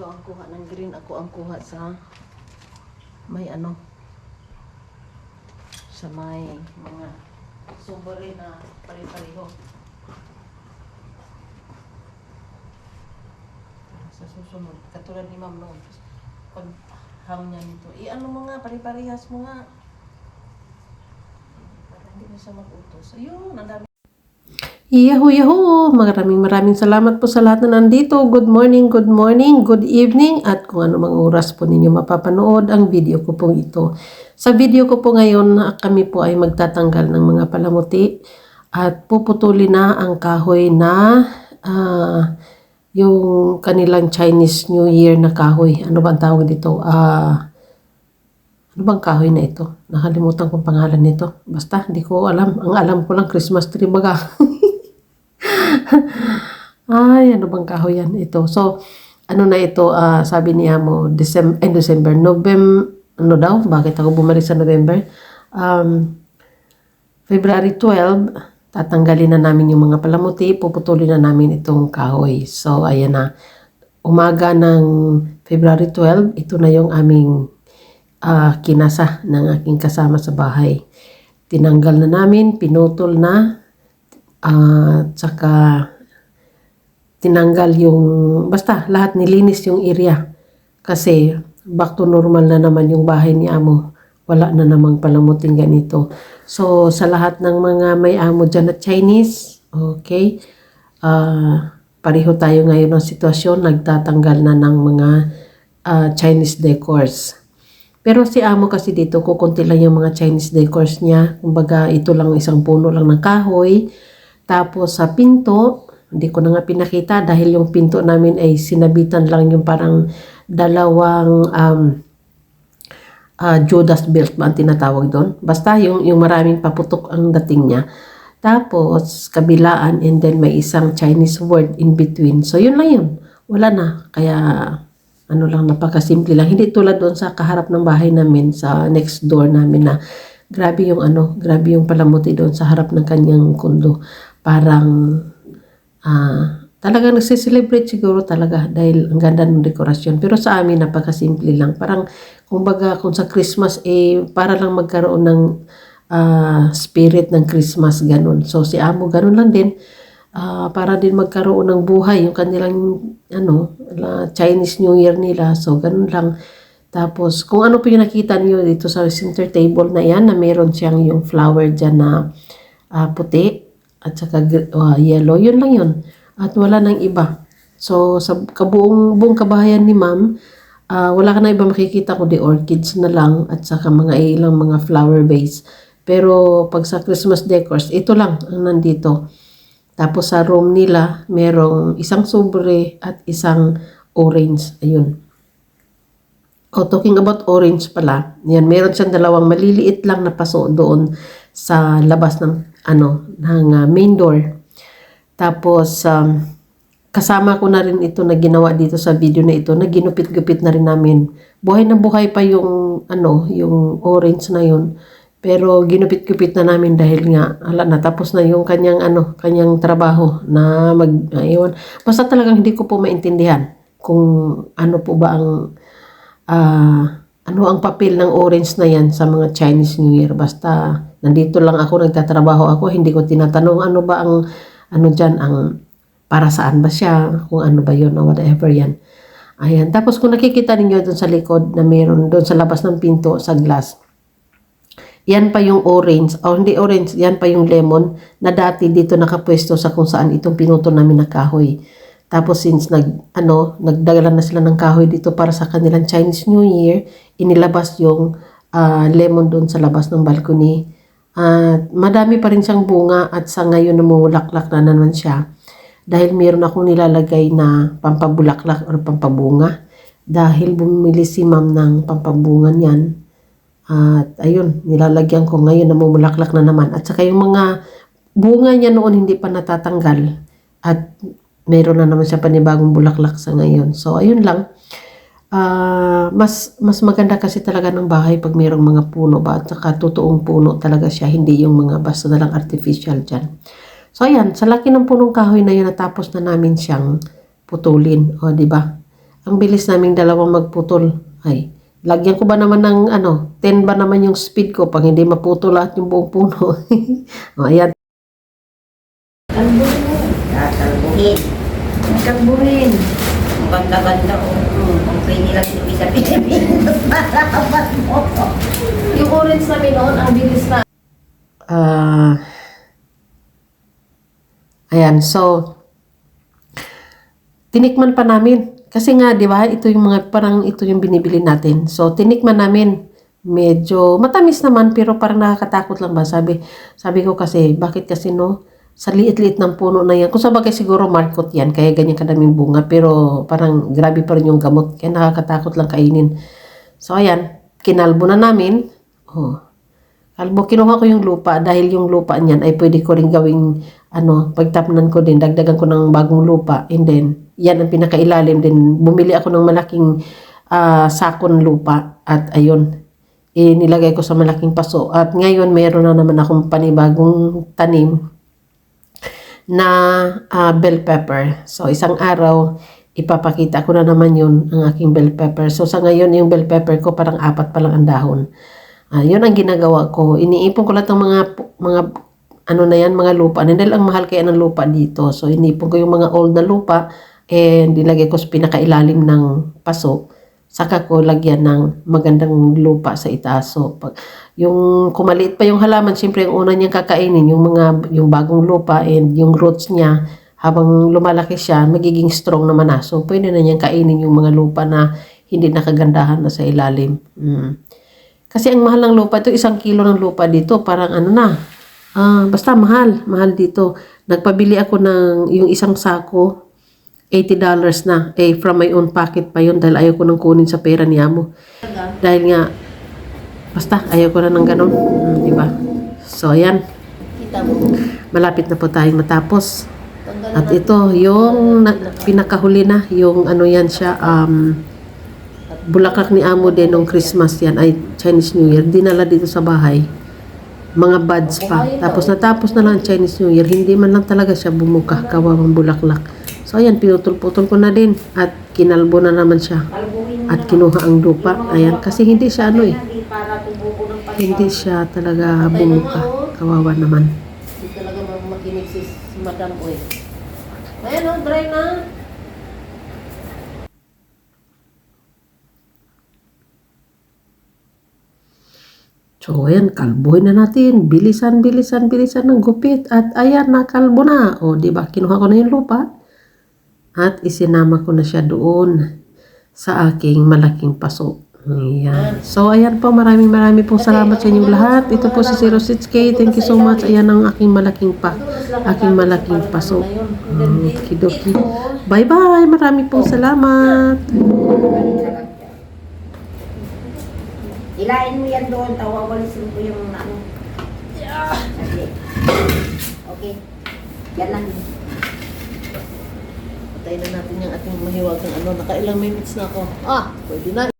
Ikaw ang kuha ng green, ako ang kuha sa may ano sa may mga sumbari na pare-pareho. Sa susunod, katulad ni Ma'am noon, pag hang niya nito, i-ano mo nga, pare-parehas mo nga. Para hindi na siya mag-utos. Ayun, ang dami. Yahoo, yahoo! Maraming maraming salamat po sa lahat na nandito. Good morning, good morning, good evening, at kung ano mang oras po ninyo mapapanood ang video ko pong ito. Sa video ko po ngayon, kami po ay magtatanggal ng mga palamuti at puputuli na ang kahoy na ah, yung kanilang Chinese New Year na kahoy. Ano ba ang tawag dito? Ah... Ano bang kahoy na ito? Nakalimutan kong pangalan nito. Basta, hindi ko alam. Ang alam ko lang, Christmas tree baga. Ay, ano bang kahoy yan? Ito. So, ano na ito, ah, sabi niya mo, December, eh, December, November, ano daw? Bakit ako bumalik sa November? Um, February 12, tatanggalin na namin yung mga palamuti, puputulin na namin itong kahoy. So, ayan na. Umaga ng February 12, ito na yung aming ah, kinasa ng aking kasama sa bahay. Tinanggal na namin, pinutol na, at saka tinanggal yung, basta lahat nilinis yung area. Kasi back to normal na naman yung bahay ni Amo. Wala na namang palamuting ganito. So sa lahat ng mga may amo dyan na Chinese, okay, ah pareho tayo ngayon ng sitwasyon, nagtatanggal na ng mga ah, Chinese decors. Pero si amo kasi dito, kukunti lang yung mga Chinese decors niya. Kumbaga, ito lang isang puno lang ng kahoy. Tapos sa pinto, hindi ko na nga pinakita dahil yung pinto namin ay sinabitan lang yung parang dalawang um, ah, Judas belt ba ang tinatawag doon. Basta yung, yung maraming paputok ang dating niya. Tapos, kabilaan and then may isang Chinese word in between. So, yun lang yun. Wala na. Kaya, ano lang, napakasimple lang. Hindi tulad doon sa kaharap ng bahay namin, sa next door namin na grabe yung ano, grabe yung palamuti doon sa harap ng kanyang kundo. Parang, ah, talagang nagsiselebrate siguro talaga dahil ang ganda ng dekorasyon. Pero sa amin, napakasimple lang. Parang, kumbaga, kung sa Christmas, eh, para lang magkaroon ng ah, spirit ng Christmas, ganun. So, si Amo, ganun lang din. Ah, para din magkaroon ng buhay yung kanilang ano, la- Chinese New Year nila. So, ganun lang. Tapos, kung ano po yung nakita niyo dito sa center table na yan, na meron siyang yung flower dyan na ah, puti at saka ah, yellow, yun lang yun. At wala nang iba. So, sa kabuong buong kabahayan ni ma'am, ah, wala ka na iba makikita kundi orchids na lang at saka mga ilang mga flower vase. Pero pag sa Christmas decors, ito lang ang nandito. Tapos sa room nila, merong isang sobre at isang orange. Ayun. Oh, talking about orange pala. Yan, meron siyang dalawang maliliit lang na paso doon sa labas ng ano, ng ah, main door. Tapos um, kasama ko na rin ito na ginawa dito sa video na ito na ginupit-gupit na rin namin. Buhay na buhay pa yung ano, yung orange na yun. Pero ginupit-gupit na namin dahil nga ala natapos na yung kanyang ano, kanyang trabaho na mag ayun. Basta talagang hindi ko po maintindihan kung ano po ba ang ah, ano ang papel ng orange na yan sa mga Chinese New Year. Basta nandito lang ako, nagtatrabaho ako, hindi ko tinatanong ano ba ang ano dyan, ang para saan ba siya, kung ano ba yun, o whatever yan. Ayan. Tapos kung nakikita ninyo doon sa likod na meron doon sa labas ng pinto sa glass, yan pa yung orange, o hindi orange, yan pa yung lemon na dati dito nakapwesto sa kung saan itong pinuto namin na kahoy. Tapos since nag, ano, nagdagalan na sila ng kahoy dito para sa kanilang Chinese New Year, inilabas yung ah, lemon doon sa labas ng balcony. At madami pa rin siyang bunga at sa ngayon namumulaklak na naman siya. Dahil meron akong nilalagay na pampabulaklak or pampabunga. Dahil bumili si ma'am ng pampabunga niyan. At ayun, nilalagyan ko ngayon namumulaklak na naman. At saka yung mga bunga niya noon hindi pa natatanggal. At meron na naman siya panibagong bulaklak sa ngayon. So ayun lang. Ah, mas mas maganda kasi talaga ng bahay pag mayroong mga puno ba at saka totoong puno talaga siya, hindi yung mga basta na lang artificial dyan. So ayan, sa laki ng punong kahoy na yun natapos na namin siyang putulin, o di ba? ang bilis naming dalawang magputol. Ay, lagyan ko ba naman ng ano, 10 ba naman yung speed ko pag hindi maputol lahat yung buong puno. o, ayan. Kalbuhin Kalbuhin. Ang banda-banda o kung pwede lang ito sa Pilipinas malaman mo. Yung orange namin noon, ang bilis na. Ah, ayan, so, tinikman pa namin. Kasi nga, di ba, ito yung mga, parang ito yung binibili natin. So, tinikman namin. Medyo matamis naman, pero parang nakakatakot lang ba? Sabi, sabi ko kasi, bakit kasi no, sa liit-liit ng puno na yan. Kung sa bagay siguro markot yan, kaya ganyan kadaming bunga. Pero parang grabe pa rin yung gamot. Kaya nakakatakot lang kainin. So, ayan, kinalbo na namin. Oh, Kalbo, kinuha ko yung lupa dahil yung lupa niyan ay pwede ko rin gawing ano, pagtapnan ko din, dagdagan ko ng bagong lupa and then yan ang pinakailalim din. Bumili ako ng malaking ah, sakon lupa at ayun, inilagay ko sa malaking paso. At ngayon meron na naman akong panibagong tanim na ah, bell pepper. So isang araw, ipapakita ko na naman yun, ang aking bell pepper. So sa ngayon, yung bell pepper ko parang apat pa lang ang dahon. Ah, yun ang ginagawa ko. Iniipon ko lahat ng mga mga ano na yan, mga lupa. And ang mahal kaya ng lupa dito. So iniipon ko yung mga old na lupa and nilagay ko sa pinakailalim ng paso. Saka ko lagyan ng magandang lupa sa itaas. So pag, yung kumaliit pa yung halaman, siyempre yung una niyang kakainin, yung mga yung bagong lupa and yung roots niya habang lumalaki siya, magiging strong naman na. So pwede na niyang kainin yung mga lupa na hindi nakagandahan na sa ilalim. Mm. Kasi ang mahal ng lupa, ito isang kilo ng lupa dito, parang ano na, ah, basta mahal, mahal dito. Nagpabili ako ng yung isang sako, $80 na. Eh, from my own pocket pa yun dahil ayaw ko nang kunin sa pera ni Amo. Dahil nga, basta ayaw ko na ng ganun. Hmm, di ba? So, ayan. Mo. Malapit na po tayong matapos. At ito, yung na, pinakahuli na, yung ano yan siya, um, bulaklak ni Amo din nung Christmas yan, ay Chinese New Year, dinala dito sa bahay. Mga buds pa. Tapos natapos na lang ang Chinese New Year, hindi man lang talaga siya bumuka, kawawang bulaklak. So ayan, pinutol-putol ko na din at kinalbo na naman siya. At kinuha ang lupa. Ayan, kasi hindi siya ano eh, hindi siya talaga bumuka. Kawawa naman. Hindi talaga makinig si, si Madam Oy. Ayan o, dry na. So, ayan, kalbuhin na natin. Bilisan, bilisan, bilisan ng gupit. At ayan, nakalbo na. O, di ba? Kinuha ko na yung lupa. At isinama ko na siya doon sa aking malaking paso. Ayan. So, ayan po. Maraming maraming pong salamat sa inyong lahat. Ito po si 06K. Thank you so much. Ayan ang aking malaking pa. Aking malaking paso. Kidoki. Bye-bye. Maraming pong salamat. Ilain mo yan doon, tawawalisin ko yung ano. Okay. Yan lang. Patayin na natin yung ating mahiwagang ano. Nakailang minutes na ako. Ah, pwede na.